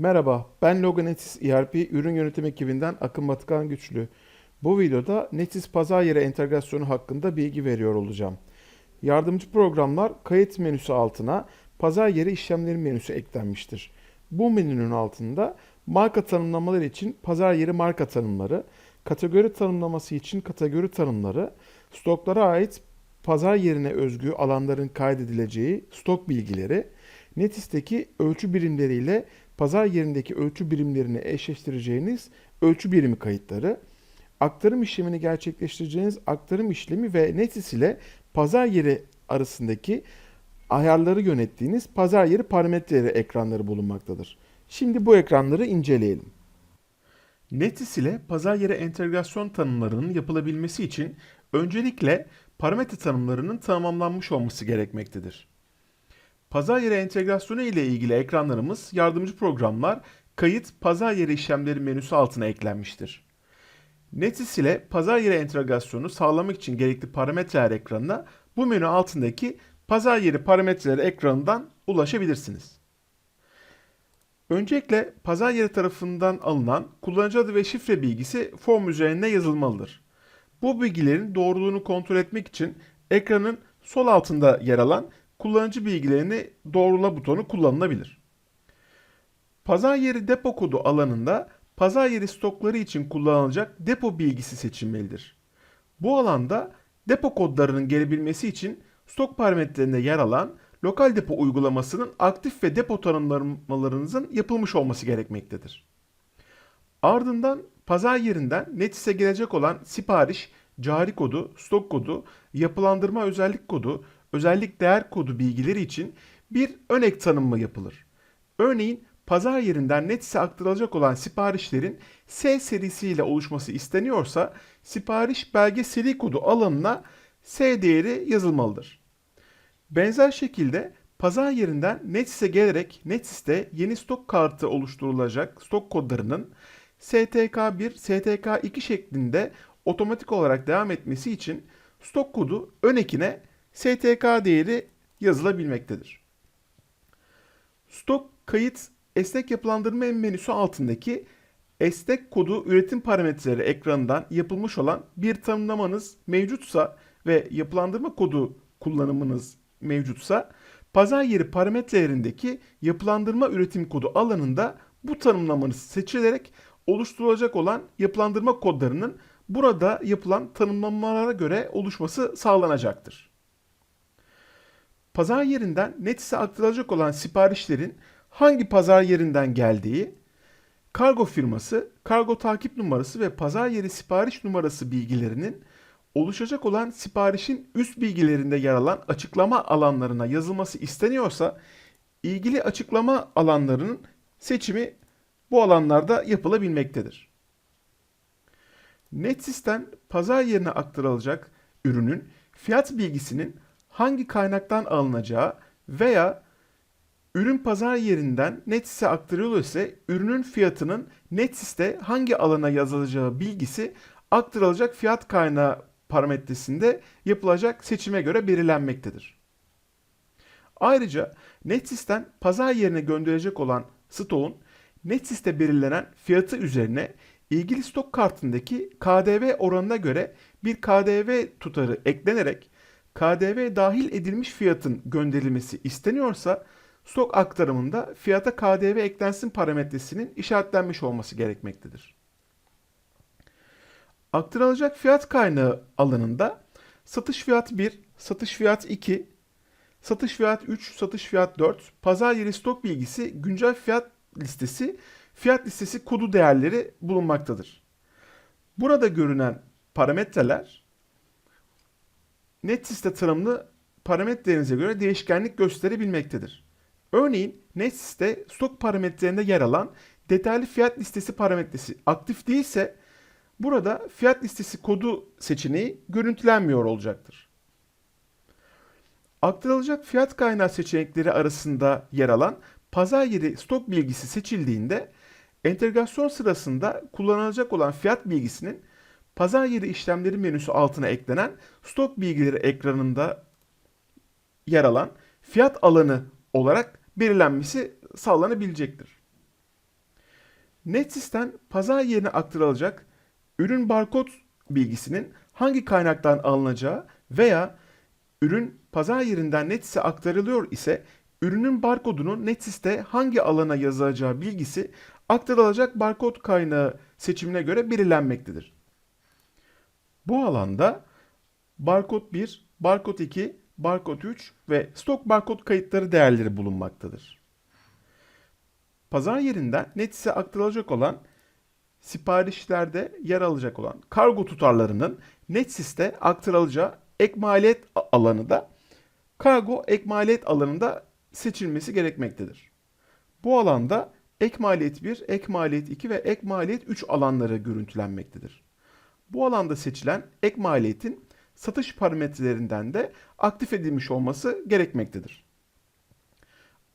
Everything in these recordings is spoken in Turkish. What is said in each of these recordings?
Merhaba, ben Logan Netis ERP ürün yönetim ekibinden Akın Batıkan Güçlü. Bu videoda Netis pazar yeri entegrasyonu hakkında bilgi veriyor olacağım. Yardımcı programlar kayıt menüsü altına pazar yeri işlemleri menüsü eklenmiştir. Bu menünün altında marka tanımlamaları için pazar yeri marka tanımları, kategori tanımlaması için kategori tanımları, stoklara ait pazar yerine özgü alanların kaydedileceği stok bilgileri, Netis'teki ölçü birimleriyle pazar yerindeki ölçü birimlerini eşleştireceğiniz ölçü birimi kayıtları, aktarım işlemini gerçekleştireceğiniz aktarım işlemi ve Netis ile pazar yeri arasındaki ayarları yönettiğiniz pazar yeri parametreleri ekranları bulunmaktadır. Şimdi bu ekranları inceleyelim. Netis ile pazar yeri entegrasyon tanımlarının yapılabilmesi için öncelikle parametre tanımlarının tamamlanmış olması gerekmektedir. Pazar yeri entegrasyonu ile ilgili ekranlarımız yardımcı programlar kayıt pazar yeri işlemleri menüsü altına eklenmiştir. Netis ile pazar yeri entegrasyonu sağlamak için gerekli parametreler ekranına bu menü altındaki pazar yeri parametreleri ekranından ulaşabilirsiniz. Öncelikle pazar yeri tarafından alınan kullanıcı adı ve şifre bilgisi form üzerinde yazılmalıdır. Bu bilgilerin doğruluğunu kontrol etmek için ekranın sol altında yer alan kullanıcı bilgilerini doğrula butonu kullanılabilir. Pazar yeri depo kodu alanında pazar yeri stokları için kullanılacak depo bilgisi seçilmelidir. Bu alanda depo kodlarının gelebilmesi için stok parametrelerinde yer alan lokal depo uygulamasının aktif ve depo tanımlamalarınızın yapılmış olması gerekmektedir. Ardından pazar yerinden Netis'e gelecek olan sipariş, cari kodu, stok kodu, yapılandırma özellik kodu, özellik değer kodu bilgileri için bir ön ek tanımı yapılır. Örneğin pazar yerinden Netis'e aktarılacak olan siparişlerin S serisiyle oluşması isteniyorsa sipariş belge seri kodu alanına S değeri yazılmalıdır. Benzer şekilde pazar yerinden Netis'e gelerek Netis'te yeni stok kartı oluşturulacak stok kodlarının STK1, STK2 şeklinde otomatik olarak devam etmesi için stok kodu ön ekine STK değeri yazılabilmektedir. Stok kayıt esnek yapılandırma menüsü altındaki esnek kodu üretim parametreleri ekranından yapılmış olan bir tanımlamanız mevcutsa ve yapılandırma kodu kullanımınız mevcutsa pazar yeri parametrelerindeki yapılandırma üretim kodu alanında bu tanımlamanız seçilerek oluşturulacak olan yapılandırma kodlarının burada yapılan tanımlamalara göre oluşması sağlanacaktır. Pazar yerinden Netis'e aktarılacak olan siparişlerin hangi pazar yerinden geldiği, kargo firması, kargo takip numarası ve pazar yeri sipariş numarası bilgilerinin oluşacak olan siparişin üst bilgilerinde yer alan açıklama alanlarına yazılması isteniyorsa ilgili açıklama alanlarının seçimi bu alanlarda yapılabilmektedir. Netsys'ten pazar yerine aktarılacak ürünün fiyat bilgisinin hangi kaynaktan alınacağı veya ürün pazar yerinden Netsys'e aktarılıyor ürünün fiyatının Netsys'te hangi alana yazılacağı bilgisi aktarılacak fiyat kaynağı parametresinde yapılacak seçime göre belirlenmektedir. Ayrıca Netsys'ten pazar yerine gönderilecek olan stoğun Netsys'te belirlenen fiyatı üzerine ilgili stok kartındaki KDV oranına göre bir KDV tutarı eklenerek KDV dahil edilmiş fiyatın gönderilmesi isteniyorsa stok aktarımında fiyata KDV eklensin parametresinin işaretlenmiş olması gerekmektedir. Aktarılacak fiyat kaynağı alanında satış fiyat 1, satış fiyat 2, satış fiyat 3, satış fiyat 4, pazar yeri stok bilgisi, güncel fiyat listesi, fiyat listesi kodu değerleri bulunmaktadır. Burada görünen parametreler NetSys'te tanımlı parametrelerinize göre değişkenlik gösterebilmektedir. Örneğin NetSys'te stok parametrelerinde yer alan detaylı fiyat listesi parametresi aktif değilse burada fiyat listesi kodu seçeneği görüntülenmiyor olacaktır. Aktarılacak fiyat kaynağı seçenekleri arasında yer alan pazar yeri stok bilgisi seçildiğinde entegrasyon sırasında kullanılacak olan fiyat bilgisinin pazar yeri işlemleri menüsü altına eklenen stok bilgileri ekranında yer alan fiyat alanı olarak belirlenmesi sağlanabilecektir. NetSys'ten pazar yerine aktarılacak ürün barkod bilgisinin hangi kaynaktan alınacağı veya ürün pazar yerinden NetSys'e aktarılıyor ise ürünün barkodunun NetSys'te hangi alana yazılacağı bilgisi aktarılacak barkod kaynağı seçimine göre belirlenmektedir. Bu alanda barkod 1, barkod 2, barkod 3 ve stok barkod kayıtları değerleri bulunmaktadır. Pazar yerinden NetSys'e aktarılacak olan siparişlerde yer alacak olan kargo tutarlarının NetSys'te aktarılacağı ek maliyet alanı da kargo ek maliyet alanında seçilmesi gerekmektedir. Bu alanda ek maliyet 1, ek maliyet 2 ve ek maliyet 3 alanları görüntülenmektedir. Bu alanda seçilen ek maliyetin satış parametrelerinden de aktif edilmiş olması gerekmektedir.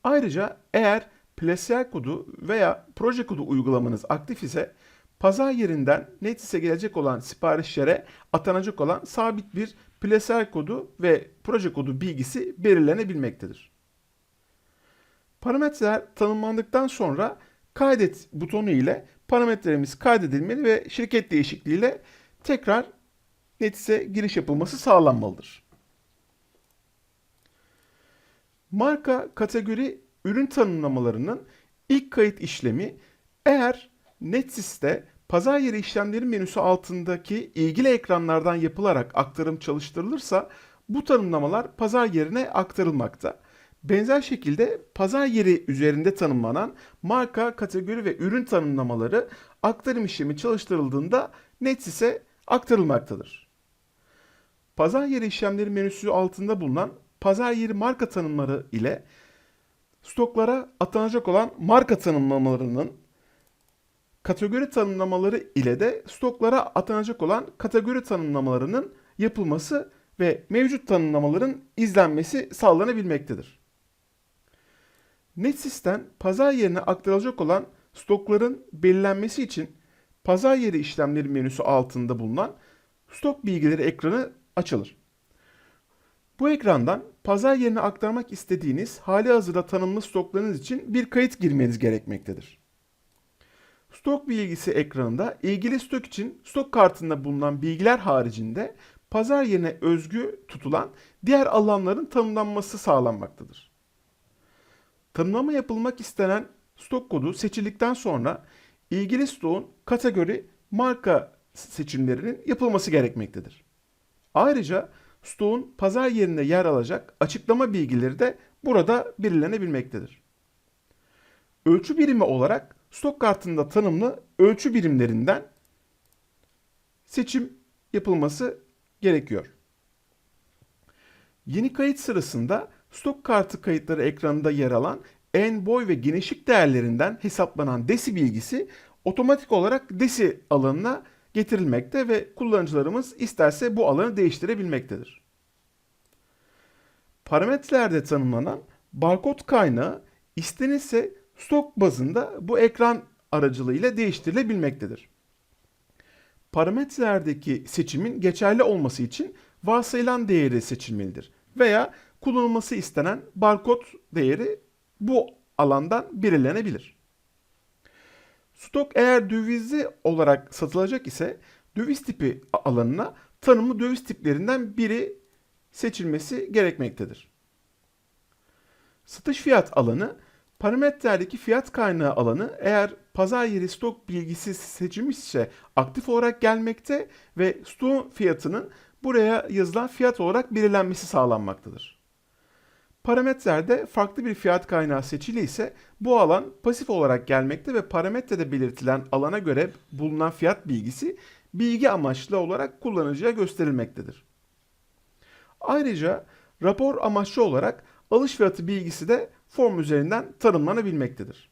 Ayrıca eğer PLSR kodu veya proje kodu uygulamanız aktif ise pazar yerinden NetSys'e gelecek olan siparişlere atanacak olan sabit bir PLSR kodu ve proje kodu bilgisi belirlenebilmektedir. Parametreler tanımlandıktan sonra kaydet butonu ile parametrelerimiz kaydedilmeli ve şirket değişikliğiyle tekrar NetSys'e giriş yapılması sağlanmalıdır. Marka, kategori, ürün tanımlamalarının ilk kayıt işlemi eğer NetSys'te pazar yeri işlemleri menüsü altındaki ilgili ekranlardan yapılarak aktarım çalıştırılırsa bu tanımlamalar pazar yerine aktarılmakta. Benzer şekilde pazar yeri üzerinde tanımlanan marka, kategori ve ürün tanımlamaları aktarım işlemi çalıştırıldığında NetSys'e aktarılmaktadır. Pazar yeri işlemleri menüsü altında bulunan pazar yeri marka tanımları ile stoklara atanacak olan marka tanımlamalarının kategori tanımlamaları ile de stoklara atanacak olan kategori tanımlamalarının yapılması ve mevcut tanımlamaların izlenmesi sağlanabilmektedir. NetSys'ten pazar yerine aktarılacak olan stokların belirlenmesi için pazar yeri işlemleri menüsü altında bulunan stok bilgileri ekranı açılır. Bu ekrandan pazar yerine aktarmak istediğiniz hali hazırda tanımlı stoklarınız için bir kayıt girmeniz gerekmektedir. Stok bilgisi ekranında ilgili stok için stok kartında bulunan bilgiler haricinde pazar yerine özgü tutulan diğer alanların tanımlanması sağlanmaktadır. Tanımlama yapılmak istenen stok kodu seçildikten sonra ilgili stoğun kategori, marka seçimlerinin yapılması gerekmektedir. Ayrıca stoğun pazar yerinde yer alacak açıklama bilgileri de burada belirlenebilmektedir. Ölçü birimi olarak stok kartında tanımlı ölçü birimlerinden seçim yapılması gerekiyor. Yeni kayıt sırasında stok kartı kayıtları ekranında yer alan en boy ve genişlik değerlerinden hesaplanan desi bilgisi otomatik olarak desi alanına getirilmekte ve kullanıcılarımız isterse bu alanı değiştirebilmektedir. Parametrelerde tanımlanan barkod kaynağı istenirse stok bazında bu ekran aracılığıyla değiştirilebilmektedir. Parametrelerdeki seçimin geçerli olması için varsayılan değeri seçilmelidir veya kullanılması istenen barkod değeri bu alandan belirlenebilir. Stok eğer dövizli olarak satılacak ise döviz tipi alanına tanımlı döviz tiplerinden biri seçilmesi gerekmektedir. Satış fiyat alanı parametrelerdeki fiyat kaynağı alanı eğer pazar yeri stok bilgisi seçilmişse aktif olarak gelmekte ve stok fiyatının buraya yazılan fiyat olarak belirlenmesi sağlanmaktadır. Parametrelerde farklı bir fiyat kaynağı seçili ise bu alan pasif olarak gelmekte ve parametrede belirtilen alana göre bulunan fiyat bilgisi bilgi amaçlı olarak kullanıcıya gösterilmektedir. Ayrıca rapor amaçlı olarak alış fiyatı bilgisi de form üzerinden tanımlanabilmektedir.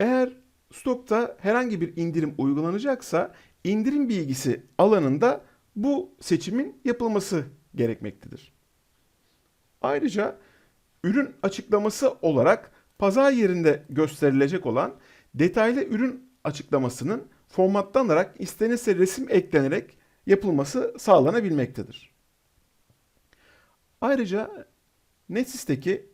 Eğer stokta herhangi bir indirim uygulanacaksa indirim bilgisi alanında bu seçimin yapılması gerekmektedir. Ayrıca ürün açıklaması olarak pazar yerinde gösterilecek olan detaylı ürün açıklamasının formatlanarak istenirse resim eklenerek yapılması sağlanabilmektedir. Ayrıca NetSys'teki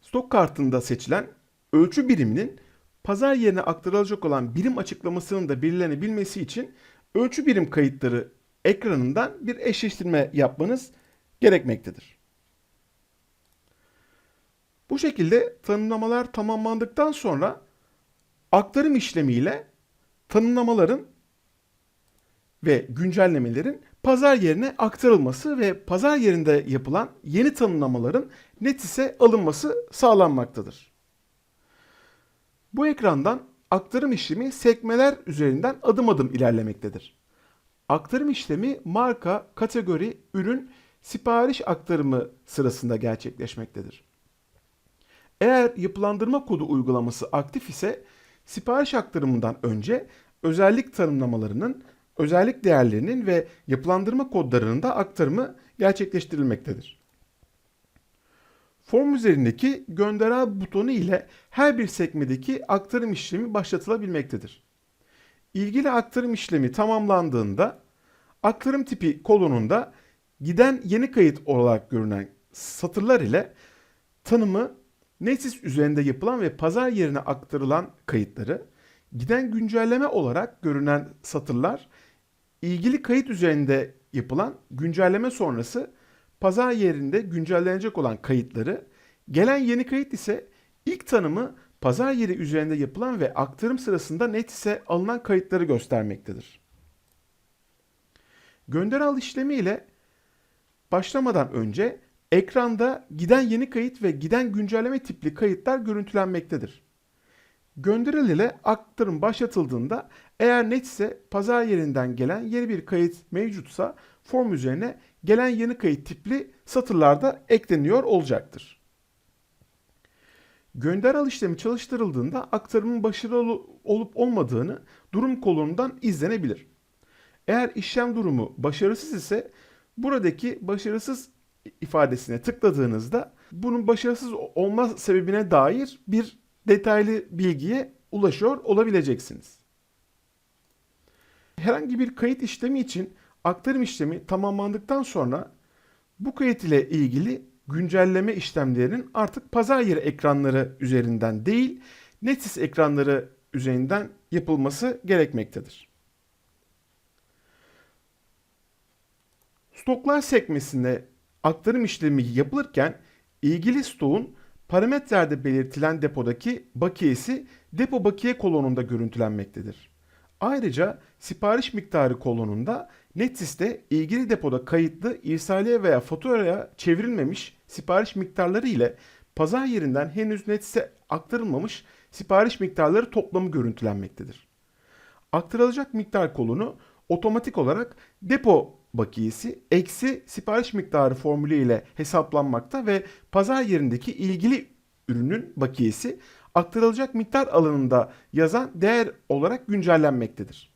stok kartında seçilen ölçü biriminin pazar yerine aktarılacak olan birim açıklamasının da belirlenebilmesi için ölçü birim kayıtları ekranından bir eşleştirme yapmanız gerekmektedir. Bu şekilde tanımlamalar tamamlandıktan sonra aktarım işlemiyle tanımlamaların ve güncellemelerin pazar yerine aktarılması ve pazar yerinde yapılan yeni tanımlamaların Netis'e alınması sağlanmaktadır. Bu ekrandan aktarım işlemi sekmeler üzerinden adım adım ilerlemektedir. Aktarım işlemi marka, kategori, ürün, sipariş aktarımı sırasında gerçekleşmektedir. Eğer yapılandırma kodu uygulaması aktif ise sipariş aktarımından önce özellik tanımlamalarının, özellik değerlerinin ve yapılandırma kodlarının da aktarımı gerçekleştirilmektedir. Form üzerindeki gönder al butonu ile her bir sekmedeki aktarım işlemi başlatılabilmektedir. İlgili aktarım işlemi tamamlandığında aktarım tipi kolonunda giden yeni kayıt olarak görünen satırlar ile tanımı Netis üzerinde yapılan ve pazar yerine aktarılan kayıtları, giden güncelleme olarak görünen satırlar, ilgili kayıt üzerinde yapılan güncelleme sonrası pazar yerinde güncellenecek olan kayıtları, gelen yeni kayıt ise ilk tanımı pazar yeri üzerinde yapılan ve aktarım sırasında Netis'e alınan kayıtları göstermektedir. Gönder al işlemi ile başlamadan önce ekranda giden yeni kayıt ve giden güncelleme tipli kayıtlar görüntülenmektedir. Gönderil ile aktarım başlatıldığında eğer netse pazar yerinden gelen yeni bir kayıt mevcutsa form üzerine gelen yeni kayıt tipli satırlarda ekleniyor olacaktır. Gönder al işlemi çalıştırıldığında aktarımın başarılı olup olmadığını durum kolonundan izlenebilir. Eğer işlem durumu başarısız ise buradaki başarısız ifadesine tıkladığınızda bunun başarısız olma sebebine dair bir detaylı bilgiye ulaşıyor olabileceksiniz. Herhangi bir kayıt işlemi için aktarım işlemi tamamlandıktan sonra bu kayıt ile ilgili güncelleme işlemlerinin artık pazar yeri ekranları üzerinden değil, Netis ekranları üzerinden yapılması gerekmektedir. Stoklar sekmesinde aktarım işlemi yapılırken ilgili stoğun parametrelerde belirtilen depodaki bakiyesi depo bakiye kolonunda görüntülenmektedir. Ayrıca sipariş miktarı kolonunda Netis'te ilgili depoda kayıtlı irsaliye veya faturaya çevrilmemiş sipariş miktarları ile pazar yerinden henüz Netis'e aktarılmamış sipariş miktarları toplamı görüntülenmektedir. Aktarılacak miktar kolonu otomatik olarak depo bakiyesi eksi sipariş miktarı formülü ile hesaplanmakta ve pazar yerindeki ilgili ürünün bakiyesi aktarılacak miktar alanında yazan değer olarak güncellenmektedir.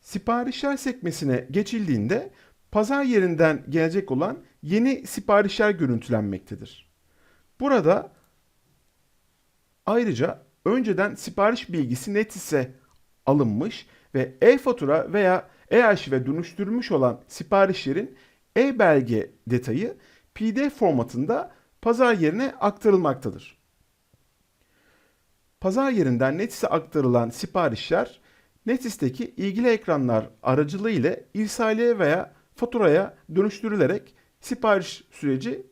Siparişler sekmesine geçildiğinde pazar yerinden gelecek olan yeni siparişler görüntülenmektedir. Burada ayrıca önceden sipariş bilgisi Netis'e alınmış ve e-fatura veya e-arşive dönüştürülmüş olan siparişlerin e-belge detayı PDF formatında pazar yerine aktarılmaktadır. Pazar yerinden Netis'e aktarılan siparişler Netis'teki ilgili ekranlar aracılığı ile irsaliye veya faturaya dönüştürülerek sipariş süreci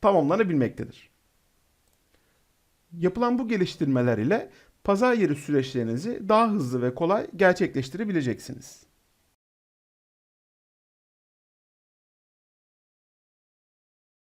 tamamlanabilmektedir. Yapılan bu geliştirmeler ile pazar yeri süreçlerinizi daha hızlı ve kolay gerçekleştirebileceksiniz.